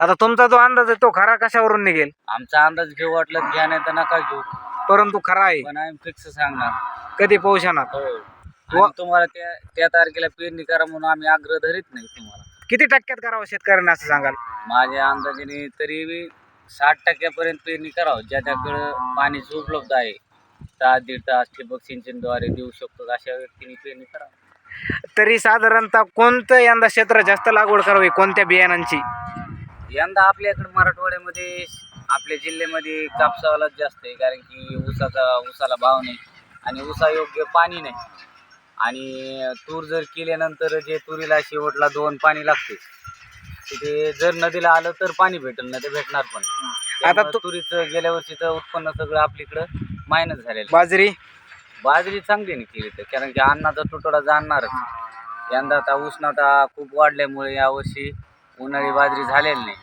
आता तुमचा जो अंदाज आहे तो खरा कशावरून निघेल? आमचा अंदाज घेऊ वाटलं घ्या नाही तर नका घेऊ. परंतु खरा आहे. पण आम्ही फिक्स सांगणार. कधी पाऊस येणार हो. व- आणि तुम्हाला त्या त्या तारखेला पेरणी करा म्हणून आम्ही आग्रह धरीत नाही तुम्हाला. किती टक्क्यात करावं शेतकऱ्यांना असं सांगाल? माझ्या अंदाजाने तरी बी साठ टक्क्यापर्यंत पेरणी करावं ज्याच्याकडं पाणीची उपलब्ध आहे. तास दीड तास ठिबक सिंचनद्वारे देऊ शकतो अशा व्यक्तीने पेरणी करावं. तरी साधारणतः कोणतं यंदा क्षेत्र जास्त लागवड करावी? कोणत्या बियाणांची यंदा आपल्याकडे मराठवाड्यामध्ये आपल्या जिल्ह्यामध्ये कापसावालाच जास्त आहे कारण की ऊसाचा ऊसाला भाव नाही आणि ऊसायोग्य पाणी नाही. आणि तूर जर केल्यानंतर जे तुरीला शेवटला दोन पाणी लागते तिथे जर नदीला आलं तर पाणी भेटेल नाही तर भेटणार पण. आता तू- तुरीचं गेल्या वर्षीचं उत्पन्न सगळं आपल्याकडं मायनस झालेलं. बाजरी? बाजरी चांगली नाही केली तर कारण की अन्नाचा तुटवडा जाणणारच. यंदा आता उष्णता खूप वाढल्यामुळे यावर्षी उन्हाळी बाजरी झालेली नाही.